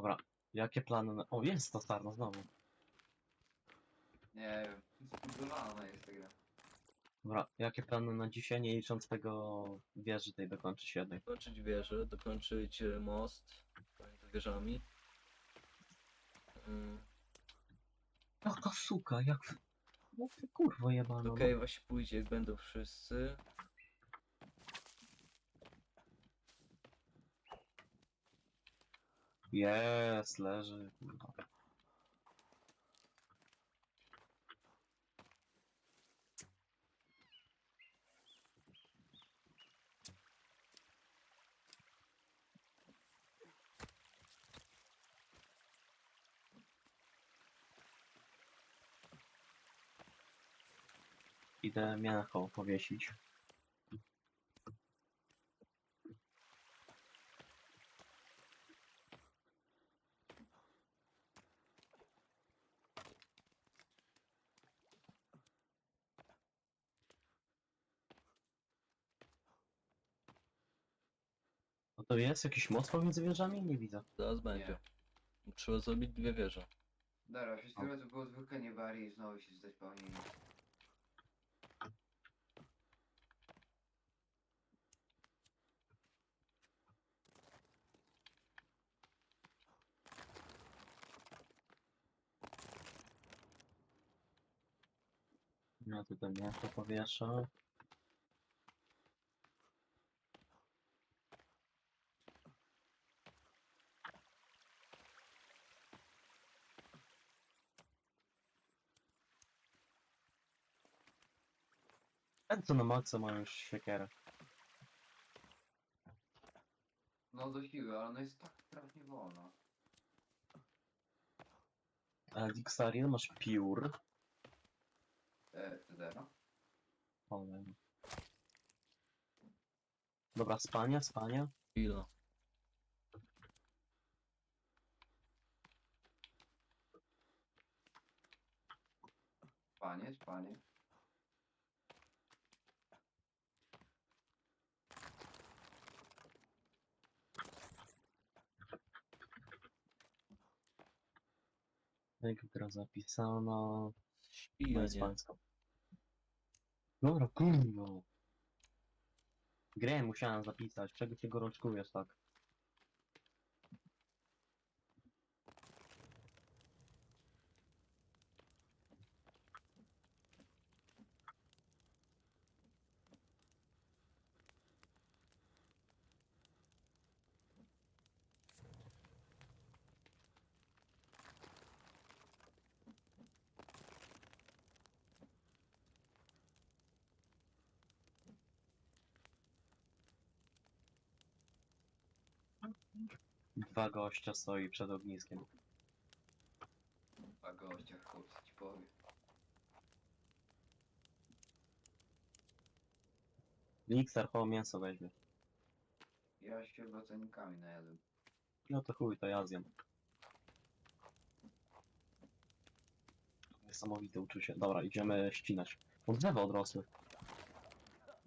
Dobra, jakie plany na... O, jest to Starno znowu. Nie wiem, zbudowana jest ta gra. Dobra, jakie plany na dzisiaj, nie licząc tego wieży tej dokończy się jednej. Dokończyć wieżę, dokończyć e, most pomiędzy wieżami. Mm, Jaka suka, jak... No ty kurwo jebana. No. Cave'a się pójdzie, jak będą wszyscy. Jest, leży. kurwa. Idę mięcho powiesić. No to jest jakiś most pomiędzy wieżami? Nie widzę. Zaraz będzie. Trzeba zrobić dwie wieże. Dobra, wszystko to było zwykle bari i znowu się zdać pełnienie. Ja tutaj mięcho powieszę. Ten co na maksa ma już siekierę. No do siły, ale ona jest tak strasznie wolna. Ale Dixariel masz piór. E, zero. Powiem. Dobra, spanie, spanie. Chwila. Panie, panie. Gra zapisana. Śpi, No a jest nie. pańska. Dobra, kurwa. Grę musiałem zapisać. Czego cię gorączkujesz tak? Dwa gościa stoi przed ogniskiem. A gościa, chłopcy ci powie. Mixer, ho, mięso weźmie. Ja się bocenikami najadłem. No to chuj, to ja zjem. Niesamowite uczucie. Dobra, idziemy ścinać. Od drzewa odrosły.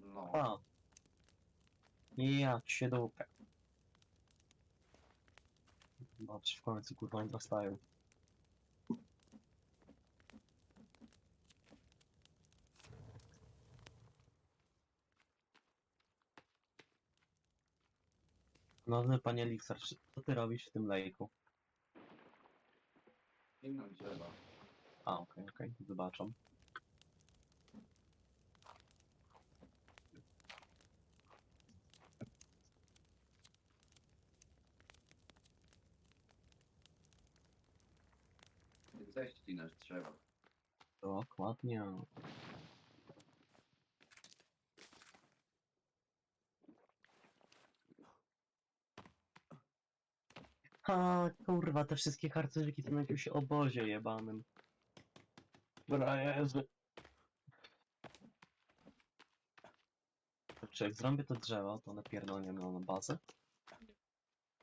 No. A. Ja cię dupę. Dobrze, w końcu kurwa nie dostają. Szanowny panie Lixar, co ty robisz w tym lejku? Inną drzewa. A, okej, okej, zobaczam. Ścinasz drzewa. Dokładnie. A kurwa, te wszystkie harcerzyki to na jakimś obozie jebanym. Dobra, Jezu. Czy jak zrobię to drzewo, to napierdolnie mną na bazę?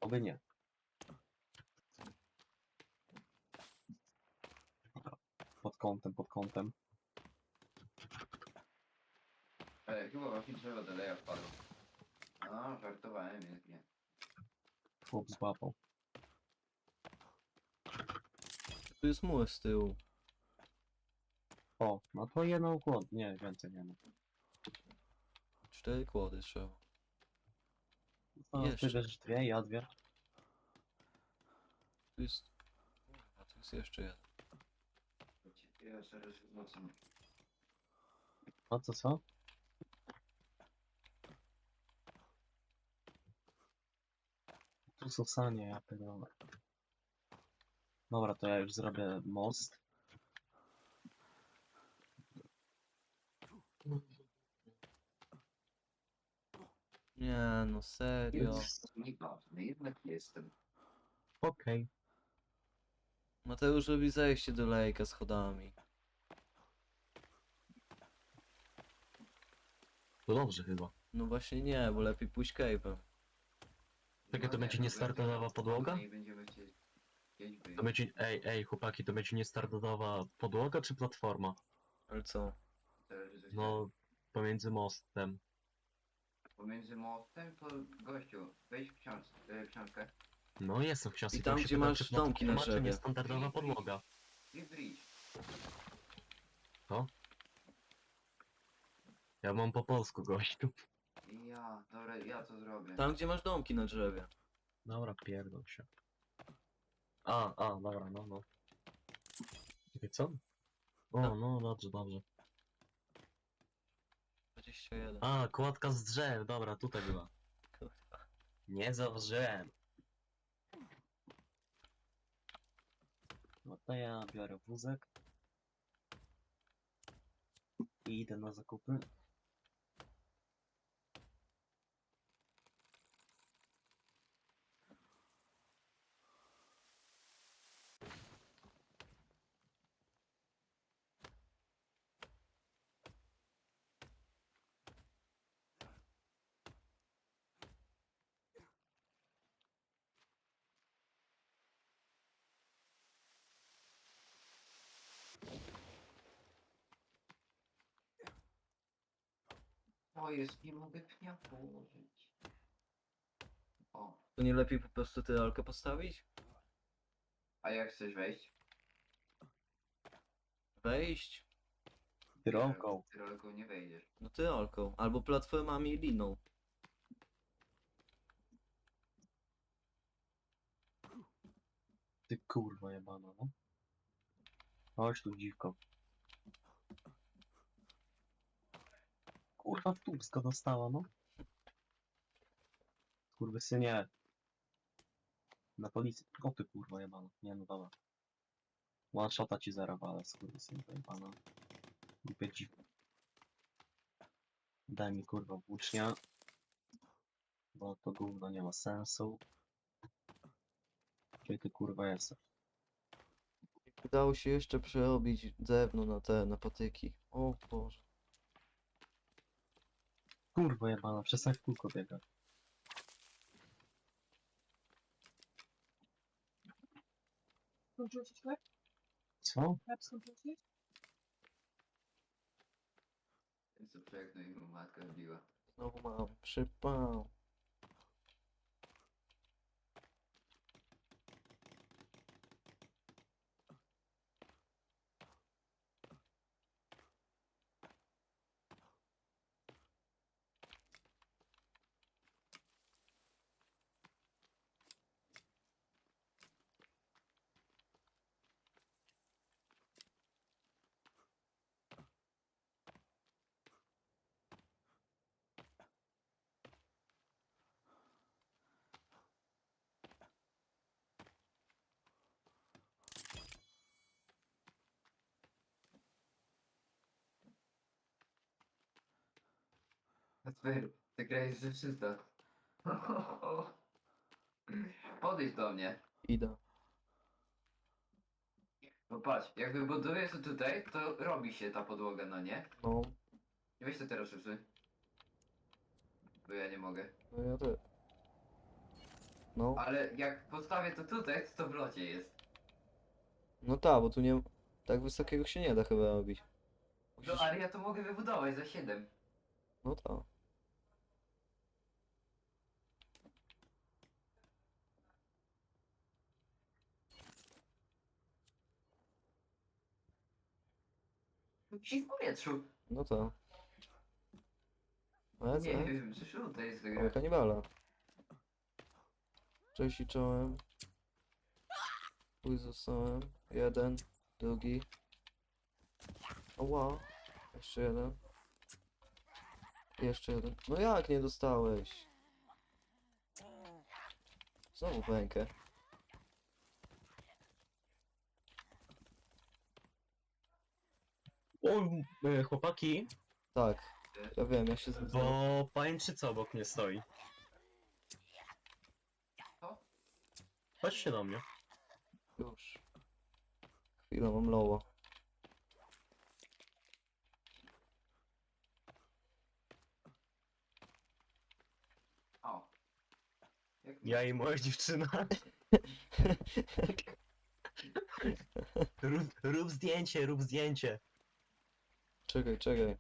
Oby nie. Dobra, pod kątem, pod kątem. Ale chyba właśnie drzewo do leja wpadło. A, żartowałem jednak nie. Chłop złapał. Tu jest mur z tyłu. O, no to jedną kłod. Nie, więcej nie ma. Cztery kłody trzeba. No, ty Jeszcze. bierzesz dwie, ja dwie. Tu jest... Kurwa, tu jest jeszcze jeden. Ja zaraz wracam. A co, co? Tu są sanie, ja pierdolę. Dobra, to ja już zrobię most. Nie, no serio. Jest nieważne, jednak jestem. Okej. Mateusz robi zejście do lejka schodami. To dobrze chyba. No właśnie nie, bo lepiej pójść cave'em. Czekaj, to będzie nie, nie to startowa będzie podłoga? I będziemy chcieć... To będzie, ej, ej, chłopaki, to będzie niestartowa podłoga czy platforma? Ale co? Zależy, No, pomiędzy mostem. Pomiędzy mostem to gościu, wejdź w książ e, książkę No, jestem książce. I tam, gdzie masz domki na drzewie. Niestandardowa podłoga. i bridge. Ja mam po polsku, gościu. I ja, dobra, ja to zrobię. Tam, gdzie masz domki na drzewie. Dobra, pierdol się. A, a, dobra, no, no. Czekaj, co? O, No. no, dobrze, dobrze. 21. A, kładka z drzew, dobra, tutaj była. Kurwa. Nie zauważyłem. No to ja biorę wózek. I idę na zakupy. O, jest, nie mogę pnia położyć. O, To nie lepiej po prostu tyrolkę postawić? a jak chcesz wejść? Wejść? Tyrolką. Tyrolką nie wejdziesz. No tyrolką. Albo platformami i liną. Ty kurwa jebana, no. Chodź tu dziwko. Kurwa w tubsko dostała, no. Kurwy synie. Na policji. O ty kurwa jebana. Nie no dobra. One shota ci zarabala, skurwy syn jebana. Głupie dziwko. Daj mi kurwa włócznia. Bo to gówno nie ma sensu. Gdzie ty kurwa jesteś? Udało się jeszcze przerobić drewno na te, na patyki. O Boże. Kurwa jebana, przestań w kółko biegać. Skończyłeś chleb? Co? Chleb skończyłeś? Ten co przegnął i mu matka wbiła. Znowu mam przypał. Kacper, ty grałeś zepsuta. Podejdź do mnie. Idę. Bo patrz, jak wybudujesz to tutaj, to robi się ta podłoga, no nie? No, Weź to teraz wszyscy. Bo ja nie mogę. no ja też. No, Ale jak postawię to tutaj, to to w locie jest. no tak, bo tu nie... Tak wysokiego się nie da chyba robić. No Musisz... ale ja to mogę wybudować za 7. No tak. Wisi w powietrzu. No to. Ale co? Nie wiem, coś tutaj jest Mamy zagrać. kanibala. Cześć i czołem. Pój zostałem. Jeden, drugi. Ła. Jeszcze jeden. Jeszcze jeden. No jak nie dostałeś? Znowu w O, e, chłopaki, Tak. Ja wiem, ja się z... bo pajęczyca obok mnie stoi. Co? Chodźcie do mnie. Już. Chwilę, mam loło. O. Jak Ja i moja dziewczyna. Rób, rób zdjęcie, rób zdjęcie. Czekaj, czekaj.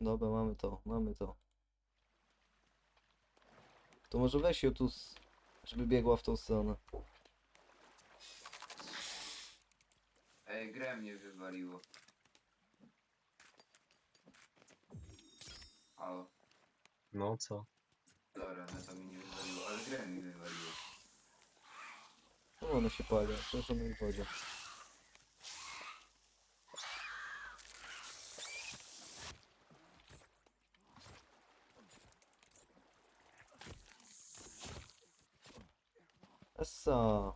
Dobra, mamy to, mamy to. To może weź ją tu, żeby biegła w tą stronę. Ej, grę mnie wywaliło. O, No co? dobra, no to mi nie wywaliło, ale grę mi wywaliło. Ona się pali, ona w wodzie. Essa.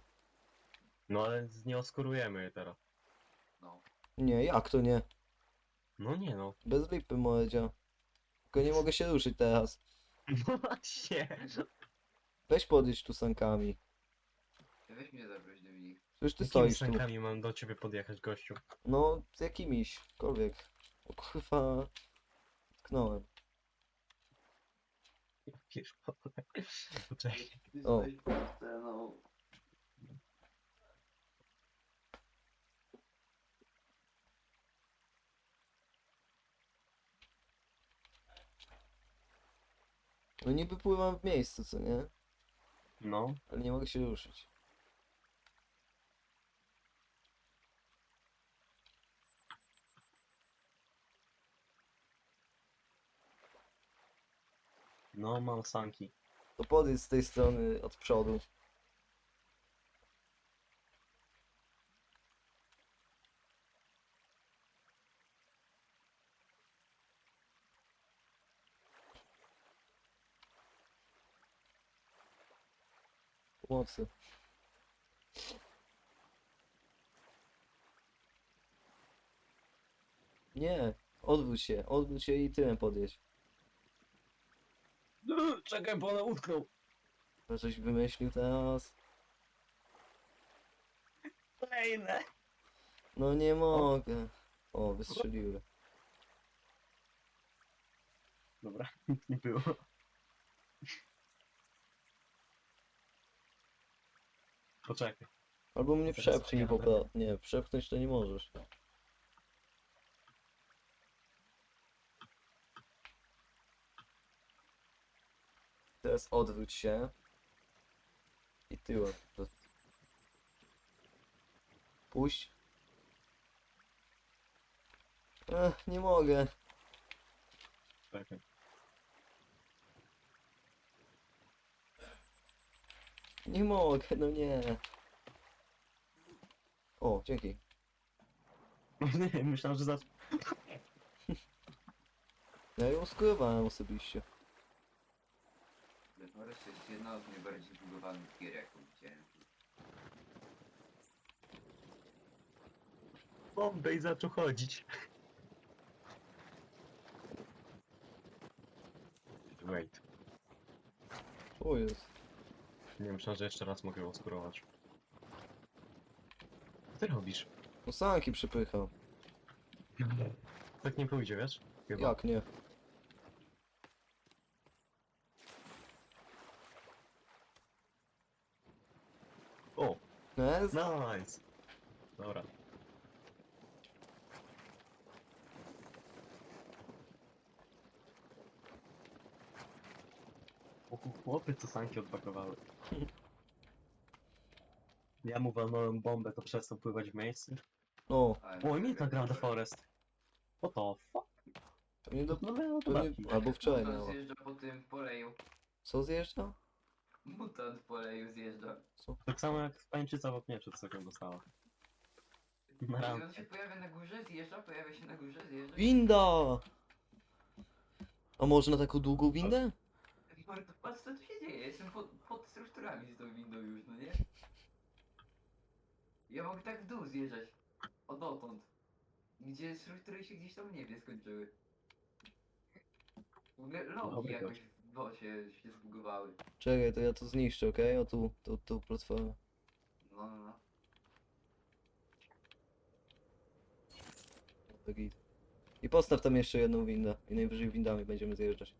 No ale nie oskurujemy je teraz. No. Nie, jak to nie? No nie no. Bez lipy mordzia. Tylko nie mogę się ruszyć teraz. No właśnie. Weź podjedź tu sankami. Weź mnie zaproś Dominik. Przecież ty Jakimi stoisz tu. sankami mam do ciebie podjechać, gościu? No, z jakimiś, kolwiek. O kurwa. Tknąłem. Pierdolę. Poczekaj. O. No. No niby pływam w miejscu, co nie? No. Ale nie mogę się ruszyć. No, mam sanki. To podjedź z tej strony od przodu. Pomocy. Nie, odwróć się, odwróć się i tyłem podjedź. Czekaj, bo ona utknął. To coś wymyślił teraz? Kolejne. No nie mogę. O, wystrzeliły. Dobra, nic nie było. Poczekaj. Albo mnie przepchnij po prostu. Nie, przepchnąć to nie możesz. Teraz odwróć się. I tyłem. To- Puść. Ech, nie mogę. Czekaj. Nie mogę, no nie. O, dzięki. Nie, myślałem, że za... Ja ją skurowałem osobiście. Forest jest jedna z najbardziej zbudowanych gier, jaką widziałem. Bombay zaczął chodzić. Wait. O jest. Nie myślałem, że jeszcze raz mogę ją oskurować. Co ty robisz? No sanki przypychał. Tak nie pójdzie, wiesz? Chyba. Jak nie? O, No jest? nice. Dobra. O, chłopy co sanki odpakowały. Ja mu walnąłem bombę, to przestał pływać w miejscu. O, O, mi ta gra The Forest. What the fuck? pewnie do... No miałem pewnie... dodatki. Albo wczoraj miała. zjeżdża po tym poleju. Co zjeżdża? Mutant w poleju zjeżdża. Tak samo jak pańczyca w oknie przed sekundą dostała. Na I on się pojawia na górze, zjeżdża, pojawia się na górze, zjeżdża. Winda! A może na taką długą windę? Mordo, patrz co tu się dzieje, jestem pod, pod strukturami z tą windą już, no nie? Ja mogę tak w dół zjeżdżać. O dotąd. Gdzie struktury się gdzieś tam w niebie skończyły. W ogóle logi Dobry jakoś gość. W bosie się zbugowały. Czekaj, to ja to zniszczę, okej? O tu, tu, tu platformę. No, no, no. To git. I postaw tam jeszcze jedną windę. I najwyżej windami będziemy zjeżdżać.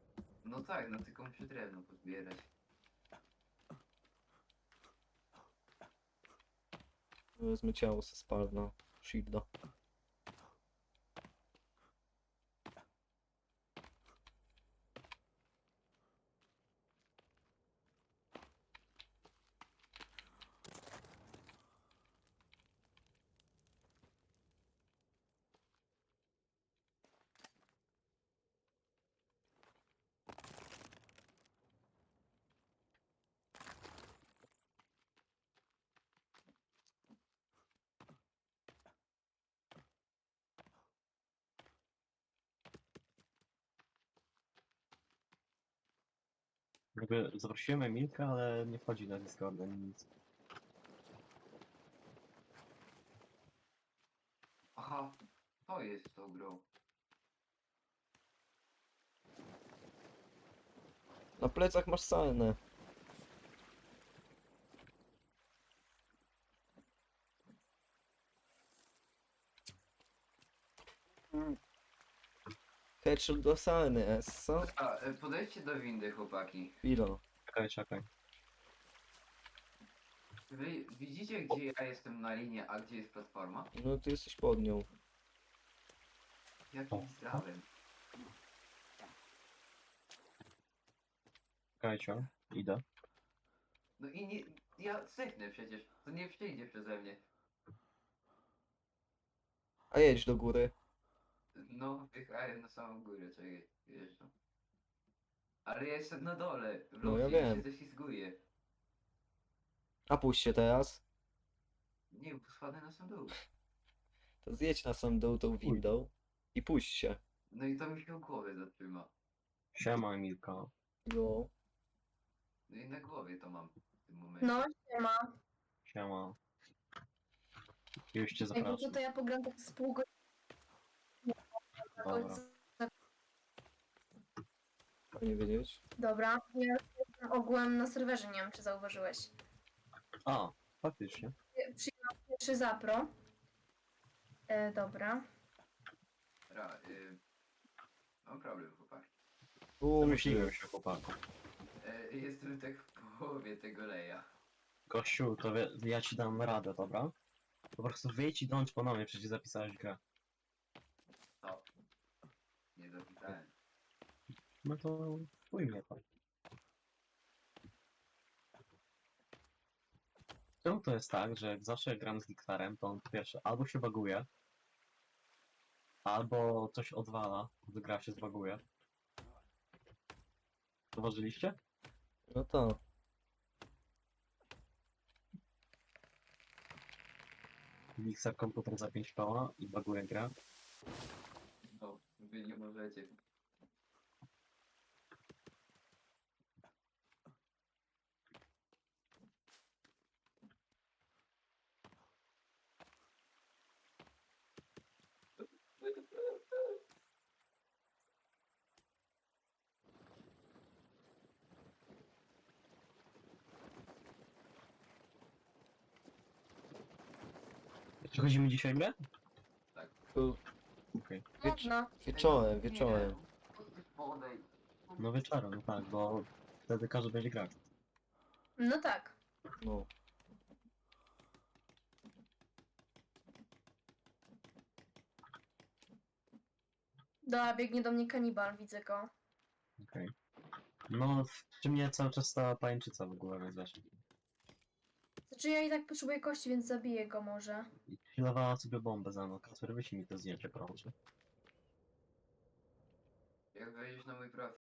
No tak, no tylko muszę drewno pozbierać. Wezmę ciało ze spalna. Shielda. Jakby zaprosiłem Emilka, ale nie wchodzi na Discord ani nic. Aha, to jest tą grą. Na plecach masz salnę. Headshot do salny, Essa. A, e, podejdźcie do windy, chłopaki. Chwila. Czekaj, czekaj. Wy widzicie, gdzie ja jestem na linii, a gdzie jest platforma? No ty jesteś pod nią. Jakim prawem? Czekajcie, idę. No i nie, ja zdechnę przecież, to nie przyjdzie przeze mnie. A jedź do góry. No, wychałem na samą górę, czekaj, wjeżdżam. Ale ja jestem na dole, w No, ja locie wiem. się ześlizguję. A puść się teraz. Nie, bo spadnę na sam dół. To zjedź na sam dół tą windą. I puść się. No i to mi się głowę zatrzyma. Siema Emilka. Jo. No i na głowie to mam w tym momencie. No, siema. Siema. Już cię Jakby zapraszam. to ja pogram tak z pół godziny. Dobra. Nie wiedzieć. Dobra. Ja jestem ogółem na serwerze, nie wiem czy zauważyłeś. A, faktycznie. Przyjęłam pierwszy zapro. E, dobra. Ra, y, mam problem, chłopak. Domyśliłem się chłopaku. E, jestem tak w połowie tego leja. Gościu, to wie, ja ci dam radę, dobra? Po prostu wyjdź i dąć po mnie, przecież zapisałeś grę. Dopisałem. No to mnie tam. Czemu to jest tak, że jak zawsze gram z Diktarem, to on po pierwsze albo się baguje, albo coś odwala, gdy gra się zbaguje. Zauważyliście? No to. Mixer komputer za 5 koła i baguje grę. Wy nie możecie. Przechodzimy dzisiaj grę? Tu Okej. Wiecz- No, wieczorem, wieczorem. No wieczorem, no tak, bo wtedy każdy będzie grać. no tak. No. Dobra, biegnie do mnie kanibal, widzę go. Okej. No, w- czy mnie cały czas ta pajęczyca w głowie, więc wiesz. Znaczy ja i tak potrzebuję kości, więc zabiję go może. I chwilowała sobie bombę za mną. Kasper, wyślij mi to zdjęcie, proszę. Jak wejdziesz na mój profil.